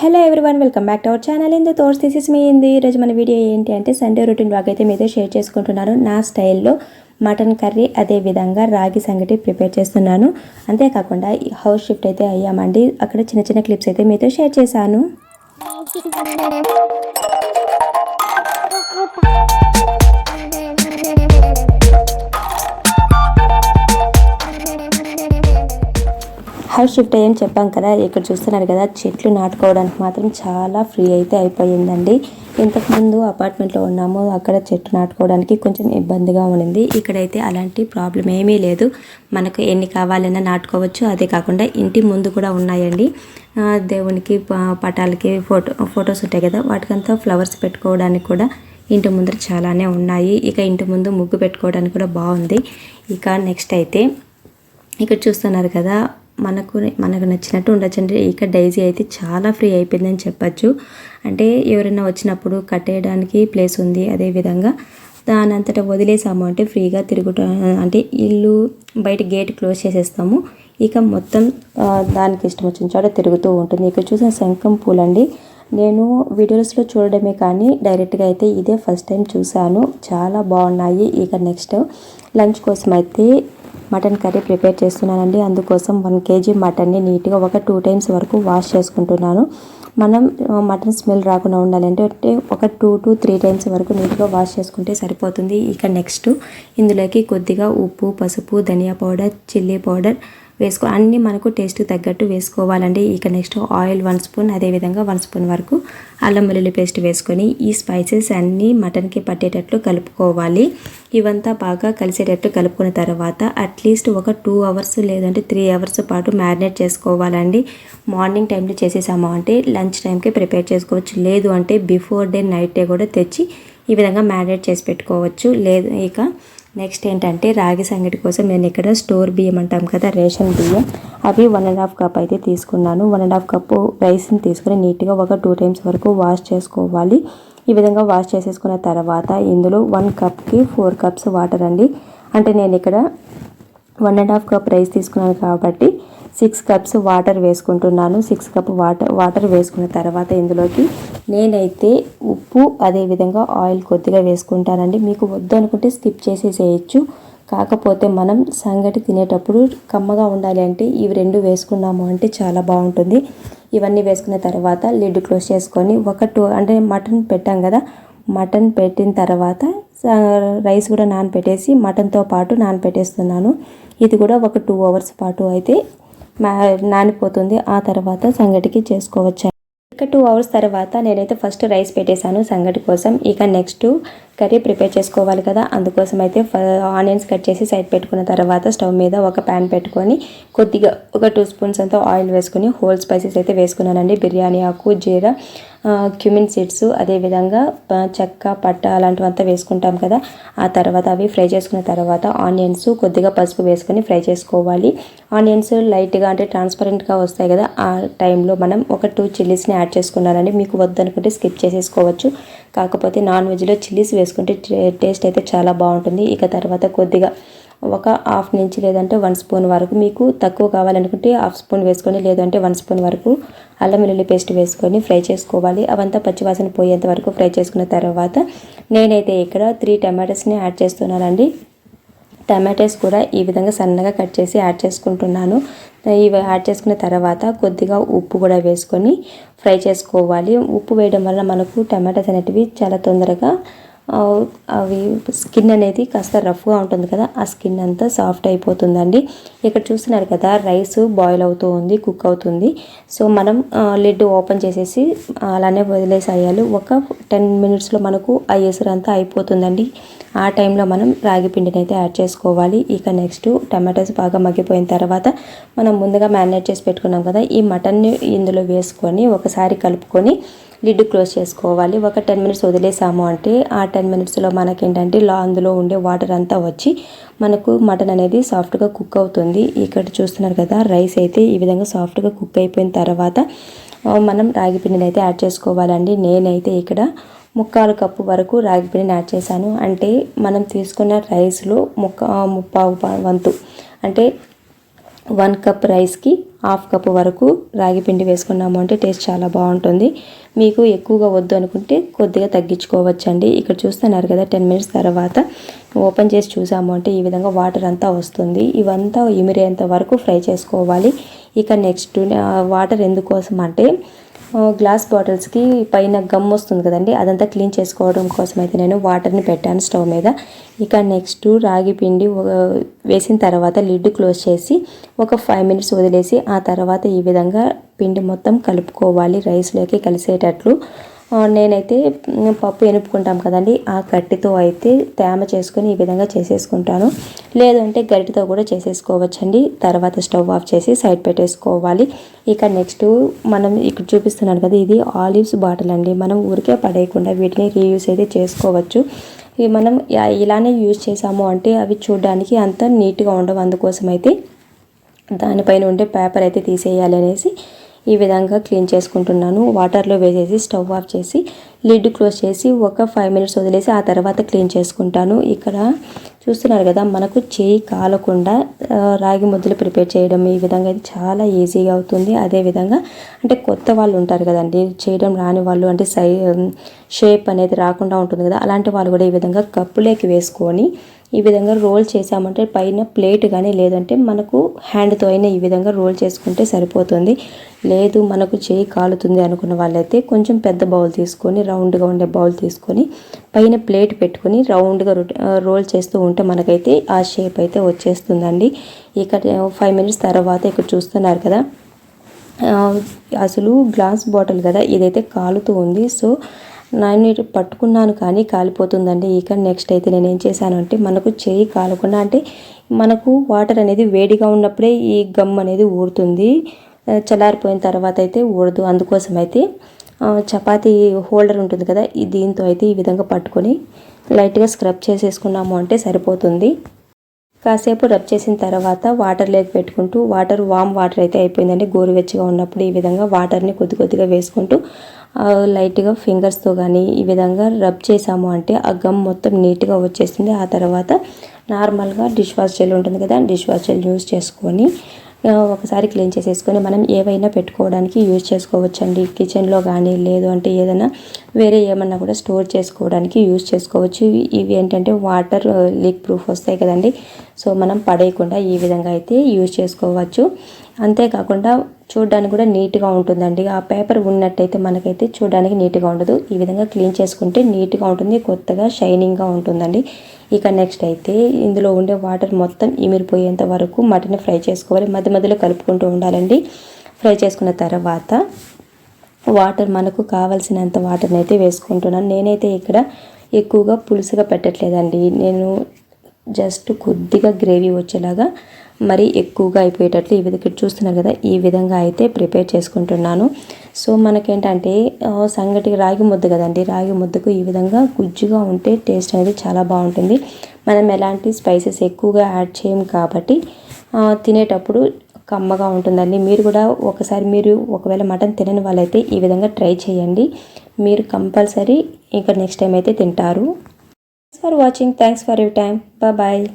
Hello everyone welcome back to our channel Indu తోర్స్ this is me ఇంది ఈరోజు మన video ఏంటి అంటే సండే రొటీన్ బ్లాగ్ అయితే మీతో షేర్ చేసుకుంటున్నాను. నా స్టైల్లో మటన్ కర్రీ అదే విధంగా రాగి సంగటి ప్రిపేర్ చేస్తున్నాను. అంతేకాకుండా హౌస్ షిఫ్ట్ అయితే అయ్యామండి. అక్కడ చిన్న చిన్న క్లిప్స్ అయితే మీతో షేర్ చేశాను. హౌస్ షిఫ్ట్ అయ్యని చెప్పాం కదా ఇక్కడ చూస్తున్నారు కదా చెట్లు నాటుకోవడానికి మాత్రం చాలా ఫ్రీ అయితే అయిపోయిందండి. ఇంతకుముందు అపార్ట్మెంట్లో ఉన్నాము అక్కడ చెట్టు నాటుకోవడానికి కొంచెం ఇబ్బందిగా ఉండింది ఇక్కడైతే అలాంటి ప్రాబ్లం ఏమీ లేదు. మనకు ఎన్ని కావాలన్నా నాటుకోవచ్చు. అదే కాకుండా ఇంటి ముందు కూడా ఉన్నాయండి. దేవునికి ప- పటాలకి ఫోటో ఫొటోస్ ఉంటాయి కదా వాటికంతా ఫ్లవర్స్ పెట్టుకోవడానికి కూడా ఇంటి ముందర చాలానే ఉన్నాయి. ఇక ఇంటి ముందు ముగ్గు పెట్టుకోవడానికి కూడా బాగుంది. ఇక నెక్స్ట్ అయితే ఇక్కడ చూస్తున్నారు కదా మనకు మనకు నచ్చినట్టు ఉండొచ్చండి ఇక డైజీ అయితే చాలా ఫ్రీ అయిపోయిందని చెప్పచ్చు. అంటే ఎవరైనా వచ్చినప్పుడు కట్టేయడానికి ప్లేస్ ఉంది అదేవిధంగా దాని అంతటా వదిలేసాము అంటే ఫ్రీగా తిరుగుట అంటే ఇల్లు బయట గేట్ క్లోజ్ చేసేస్తాము. ఇక మొత్తం దానికి ఇష్టం వచ్చిన చోట తిరుగుతూ ఉంటుంది. ఇక్కడ చూసిన శంఖం పూలండి. నేను వీడియోస్లో చూడడమే కానీ డైరెక్ట్గా అయితే ఇదే ఫస్ట్ టైం చూశాను. చాలా బాగున్నాయి. ఇక నెక్స్ట్ లంచ్ కోసం అయితే మటన్ కర్రీ ప్రిపేర్ చేస్తున్నానండి. అందుకోసం వన్ కేజీ మటన్ని నీట్గా ఒక టూ టైమ్స్ వరకు వాష్ చేసుకుంటున్నాను. మనం మటన్ స్మెల్ రాకుండా ఉండాలంటే ఒక టూ టు త్రీ టైమ్స్ వరకు నీట్గా వాష్ చేసుకుంటే సరిపోతుంది. ఇక నెక్స్ట్ ఇందులోకి కొద్దిగా ఉప్పు పసుపు ధనియా పౌడర్ చిల్లీ పౌడర్ వేసుకో అన్నీ మనకు టేస్ట్ తగ్గట్టు వేసుకోవాలండి. ఇక నెక్స్ట్ ఆయిల్ వన్ స్పూన్ అదేవిధంగా వన్ స్పూన్ వరకు అల్లం వెల్లుల్లి పేస్ట్ వేసుకొని ఈ స్పైసెస్ అన్నీ మటన్కి పట్టేటట్లు కలుపుకోవాలి. ఇవంతా బాగా కలిసేటట్టు కలుపుకున్న తర్వాత అట్లీస్ట్ ఒక టూ అవర్స్ లేదంటే త్రీ అవర్స్ పాటు మ్యారినేట్ చేసుకోవాలండి. మార్నింగ్ టైంలో చేసేసాము అంటే లంచ్ టైంకి ప్రిపేర్ చేసుకోవచ్చు. లేదు అంటే బిఫోర్ డే నైట్ డే కూడా తెచ్చి ఈ విధంగా మ్యారినేట్ చేసి పెట్టుకోవచ్చు. లేదు ఇక నెక్స్ట్ ఏంటంటే రాగి సంగటి కోసం నేను ఇక్కడ స్టోర్ బియ్యం అంటాం కదా రేషన్ బియ్యం. అవి వన్ అండ్ హాఫ్ కప్ అయితే తీసుకున్నాను. వన్ అండ్ హాఫ్ కప్పు రైస్ని తీసుకుని నీట్గా ఒక టూ టైమ్స్ వరకు వాష్ చేసుకోవాలి. ఈ విధంగా వాష్ చేసేసుకున్న తర్వాత ఇందులో వన్ కప్కి ఫోర్ కప్స్ వాటర్ అండి. అంటే నేను ఇక్కడ one and half cup rice తీసుకున్నాను కాబట్టి సిక్స్ కప్స్ వాటర్ వేసుకుంటున్నాను. సిక్స్ కప్ వాటర్ వాటర్ వేసుకున్న తర్వాత ఇందులోకి నేనైతే ఉప్పు అదేవిధంగా ఆయిల్ కొద్దిగా వేసుకుంటానండి. మీకు వద్దు అనుకుంటే స్కిప్ చేసేసేయచ్చు. కాకపోతే మనం సంగటి తినేటప్పుడు కమ్మగా ఉండాలి అంటే ఇవి రెండు వేసుకున్నాము అంటే చాలా బాగుంటుంది. ఇవన్నీ వేసుకున్న తర్వాత లిడ్ క్లోజ్ చేసుకొని ఒక టూ అంటే మటన్ పెట్టాం కదా మటన్ పెట్టిన తర్వాత రైస్ కూడా నానపెట్టేసి మటన్తో పాటు నానపెట్టేస్తున్నాను ఇది కూడా ఒక టూ అవర్స్ పాటు అయితే నానిపోతుంది. ఆ తర్వాత సంగటికి చేసుకోవచ్చు? ఇక టూ అవర్స్ తర్వాత నేనైతే ఫస్ట్ రైస్ పెట్టేశాను సంగటి కోసం. ఇక నెక్స్ట్ కర్రీ ప్రిపేర్ చేసుకోవాలి కదా. అందుకోసం అయితే ఆనియన్స్ కట్ చేసి సైడ్ పెట్టుకున్న తర్వాత స్టవ్ మీద ఒక ప్యాన్ పెట్టుకొని కొద్దిగా ఒక టూ స్పూన్స్ అంతా ఆయిల్ వేసుకొని హోల్ స్పైసెస్ అయితే వేసుకున్నానండి. బిర్యానీ ఆకు జీరా క్యూమిన్ సీడ్స్ అదేవిధంగా చెక్క పట్ట అలాంటివంతా వేసుకుంటాం కదా. ఆ తర్వాత అవి ఫ్రై చేసుకున్న తర్వాత ఆనియన్స్ కొద్దిగా పసుపు వేసుకొని ఫ్రై చేసుకోవాలి. ఆనియన్స్ లైట్గా అంటే ట్రాన్స్పరెంట్గా వస్తాయి కదా ఆ టైంలో మనం ఒక టూ చిల్లీస్ని యాడ్ చేసుకున్నానండి. మీకు వద్దనుకుంటే స్కిప్ చేసేసుకోవచ్చు. కాకపోతే నాన్ వెజ్లో చిల్లీస్ వేసుకుంటే టే- టేస్ట్ అయితే చాలా బాగుంటుంది. ఇక తర్వాత కొద్దిగా ఒక హాఫ్ నుంచి లేదంటే వన్ స్పూన్ వరకు. మీకు తక్కువ కావాలనుకుంటే హాఫ్ స్పూన్ వేసుకొని లేదంటే వన్ స్పూన్ వరకు అల్లం వెల్లుల్లి పేస్ట్ వేసుకొని ఫ్రై చేసుకోవాలి. అవంతా పచ్చివాసన పోయేంత వరకు ఫ్రై చేసుకున్న తర్వాత నేనైతే ఇక్కడ త్రీ టమాటోస్ని యాడ్ చేస్తున్నానండి. టమాటోస్ కూడా ఈ విధంగా సన్నగా కట్ చేసి యాడ్ చేసుకుంటున్నాను. ఇవి యాడ్ చేసుకున్న తర్వాత కొద్దిగా ఉప్పు కూడా వేసుకొని ఫ్రై చేసుకోవాలి. ఉప్పు వేయడం వల్ల మనకు టమాటాస్ అనేటివి చాలా తొందరగా అవి స్కిన్ అనేది కాస్త రఫ్గా ఉంటుంది కదా ఆ స్కిన్ అంతా సాఫ్ట్ అయిపోతుందండి. ఇక్కడ చూస్తున్నారు కదా రైస్ బాయిల్ అవుతూ ఉంది కుక్ అవుతుంది. సో మనం లిడ్ ఓపెన్ చేసేసి అలానే వదిలేసేయాలి. ఒక టెన్ మినిట్స్లో మనకు ఆ ఎసురు అంతా అయిపోతుందండి. ఆ టైంలో మనం రాగి పిండిని అయితే యాడ్ చేసుకోవాలి. ఇక నెక్స్ట్ టమాటోస్ బాగా మగ్గిపోయిన తర్వాత మనం ముందుగా మ్యారినేట్ చేసి పెట్టుకున్నాం కదా ఈ మటన్ని ఇందులో వేసుకొని ఒకసారి కలుపుకొని లిడ్ క్లోజ్ చేసుకోవాలి. ఒక టెన్ మినిట్స్ వదిలేసాము అంటే ఆ టెన్ మినిట్స్లో మనకేంటంటే లా అందులో ఉండే వాటర్ అంతా వచ్చి మనకు మటన్ అనేది సాఫ్ట్గా కుక్ అవుతుంది. ఇక్కడ చూస్తున్నారు కదా రైస్ అయితే ఈ విధంగా సాఫ్ట్గా కుక్ అయిపోయిన తర్వాత మనం రాగి పిండిని అయితే యాడ్ చేసుకోవాలండి. నేనైతే ఇక్కడ ముక్కాలు కప్పు వరకు రాగి పిండిని యాడ్ చేశాను. అంటే మనం తీసుకున్న రైస్లో ముక్క ముప్పావు వంతు అంటే వన్ కప్ రైస్కి హాఫ్ కప్ వరకు రాగి పిండి వేసుకున్నాము అంటే టేస్ట్ చాలా బాగుంటుంది. మీకు ఎక్కువగా వద్దు అనుకుంటే కొద్దిగా తగ్గించుకోవచ్చండి. ఇక్కడ చూస్తున్నారు కదా టెన్ మినిట్స్ తర్వాత ఓపెన్ చేసి చూసాము అంటే ఈ విధంగా వాటర్ అంతా వస్తుంది. ఇవంతా ఇమిరేంత వరకు ఫ్రై చేసుకోవాలి. ఇక నెక్స్ట్ వాటర్ ఎందుకోసం అంటే గ్లాస్ బాటిల్స్కి పైన గమ్ వస్తుంది కదండి అదంతా క్లీన్ చేసుకోవడం కోసం అయితే నేను వాటర్ని పెట్టాను స్టవ్ మీద. ఇక నెక్స్ట్ రాగి పిండి వేసిన తర్వాత లిడ్ క్లోజ్ చేసి ఒక ఫైవ్ మినిట్స్ వదిలేసి ఆ తర్వాత ఈ విధంగా పిండి మొత్తం కలుపుకోవాలి. రైస్లోకి కలిసేటట్లు నేనైతే పప్పు ఎనుపుకుంటాం కదండి. ఆ గట్టితో అయితే తేమ చేసుకొని ఈ విధంగా చేసేసుకుంటాను. లేదంటే గరిటితో కూడా చేసేసుకోవచ్చండి. తర్వాత స్టవ్ ఆఫ్ చేసి సైడ్ పెట్టేసుకోవాలి. ఇక నెక్స్ట్ మనం ఇక్కడ చూపిస్తున్నాను కదా ఇది ఆలివ్స్ బాటిల్ అండి. మనం ఊరికే పడేయకుండా వీటిని రీయూస్ అయితే చేసుకోవచ్చు. ఇవి మనం ఇలానే యూజ్ చేసాము అంటే అవి చూడడానికి అంత నీట్గా ఉండవు. అందుకోసం అయితే దానిపైన ఉండే పేపర్ అయితే తీసేయాలి అనేసి ఈ విధంగా క్లీన్ చేసుకుంటున్నాను. వాటర్లో వేసేసి స్టవ్ ఆఫ్ చేసి లిడ్ క్లోజ్ చేసి ఒక ఫైవ్ మినిట్స్ వదిలేసి ఆ తర్వాత క్లీన్ చేసుకుంటాను. ఇక్కడ చూస్తున్నారు కదా మనకు చేయి కాలకుండా రాగి ముద్దలు ప్రిపేర్ చేయడం ఈ విధంగా అయితే చాలా ఈజీగా అవుతుంది. అదేవిధంగా అంటే కొత్త వాళ్ళు ఉంటారు కదండి చేయడం రాని వాళ్ళు అంటే సై షేప్ అనేది రాకుండా ఉంటుంది కదా అలాంటి వాళ్ళు కూడా ఈ విధంగా కప్పులోకి వేసుకొని ఈ విధంగా రోల్ చేసామంటే పైన ప్లేట్ కానీ లేదంటే మనకు హ్యాండ్తో అయినా ఈ విధంగా రోల్ చేసుకుంటే సరిపోతుంది. లేదు మనకు చేయి కాలుతుంది అనుకున్న వాళ్ళైతే కొంచెం పెద్ద బౌల్ తీసుకొని రౌండ్గా ఉండే బౌల్ తీసుకొని పైన ప్లేట్ పెట్టుకొని రౌండ్గా రోల్ చేస్తూ ఉంటే మనకైతే ఆ షేప్ అయితే వచ్చేస్తుందండి. ఇక్కడ ఫైవ్ మినిట్స్ తర్వాత ఇక్కడ చూస్తున్నారు కదా. అసలు గ్లాస్ బాటిల్ కదా ఇదైతే కాలుతూ ఉంది. సో నేను పట్టుకున్నాను కానీ కాలిపోతుందండి. ఇక నెక్స్ట్ అయితే నేను ఏం చేశాను అంటే మనకు చేయి కాలకుండా అంటే మనకు వాటర్ అనేది వేడిగా ఉన్నప్పుడే ఈ గమ్ అనేది ఊరుతుంది. చల్లారిపోయిన తర్వాత అయితే ఊడదు అందుకోసం అయితే చపాతీ హోల్డర్ ఉంటుంది కదా దీంతో అయితే ఈ విధంగా పట్టుకొని లైట్గా స్క్రబ్ చేసేసుకున్నాము అంటే సరిపోతుంది. కాసేపు రబ్ చేసిన తర్వాత వాటర్ లేక పెట్టుకుంటూ వాటర్ వామ్ వాటర్ అయితే అయిపోయిందండి. గోరువెచ్చగా ఉన్నప్పుడు ఈ విధంగా వాటర్ని కొద్ది కొద్దిగా వేసుకుంటూ లైట్గా ఫింగర్స్తో కానీ ఈ విధంగా రబ్ చేసాము అంటే ఆ గమ్ మొత్తం నీట్గా వచ్చేసింది. ఆ తర్వాత నార్మల్గా డిష్ వాష్ జెల్ ఉంటుంది కదా డిష్ వాష్ జెల్ యూస్ చేసుకొని ఒకసారి క్లీన్ చేసేసుకొని మనం ఏవైనా పెట్టుకోవడానికి యూజ్ చేసుకోవచ్చండి. కిచెన్లో కానీ లేదు అంటే ఏదైనా వేరే ఏమన్నా కూడా స్టోర్ చేసుకోవడానికి యూజ్ చేసుకోవచ్చు. ఇవి- ఇవి ఏంటంటే వాటర్ లీక్ ప్రూఫ్ వస్తాయి కదండి. సో మనం పడేయకుండా ఈ విధంగా అయితే యూజ్ చేసుకోవచ్చు. అంతేకాకుండా చూడడానికి కూడా నీట్గా ఉంటుందండి. ఆ పేపర్ ఉన్నట్టయితే మనకైతే చూడడానికి నీట్గా ఉండదు. ఈ విధంగా క్లీన్ చేసుకుంటే నీట్గా ఉంటుంది కొత్తగా షైనింగ్గా ఉంటుందండి. ఇక నెక్స్ట్ అయితే ఇందులో ఉండే వాటర్ మొత్తం ఇమిరిపోయేంత వరకు మటన్ ఫ్రై చేసుకోవాలి. మధ్య మధ్యలో కలుపుకుంటూ ఉండాలండి. ఫ్రై చేసుకున్న తర్వాత వాటర్ మనకు కావాల్సినంత వాటర్ని అయితే వేసుకుంటున్నాను. నేనైతే ఇక్కడ ఎక్కువగా పులుసుగా పెట్టట్లేదండి. నేను జస్ట్ కొద్దిగా గ్రేవీ వచ్చేలాగా మరి ఎక్కువగా అయిపోయేటట్లు ఈ విధంగా చూస్తున్నారు కదా ఈ విధంగా అయితే ప్రిపేర్ చేసుకుంటున్నాను. సో మనకేంటంటే సంగటి రాగి ముద్ద కదండి రాగి ముద్దకు ఈ విధంగా గుజ్జుగా ఉంటే టేస్ట్ అనేది చాలా బాగుంటుంది. మనం ఎలాంటి స్పైసెస్ ఎక్కువగా యాడ్ చేయం కాబట్టి తినేటప్పుడు కమ్మగా ఉంటుందండి. మీరు కూడా ఒకసారి మీరు ఒకవేళ మటన్ తినని వాళ్ళైతే ఈ విధంగా ట్రై చేయండి. మీరు కంపల్సరీ ఇంకా నెక్స్ట్ టైం అయితే తింటారు. Thanks for watching. Thanks for your time. Bye bye.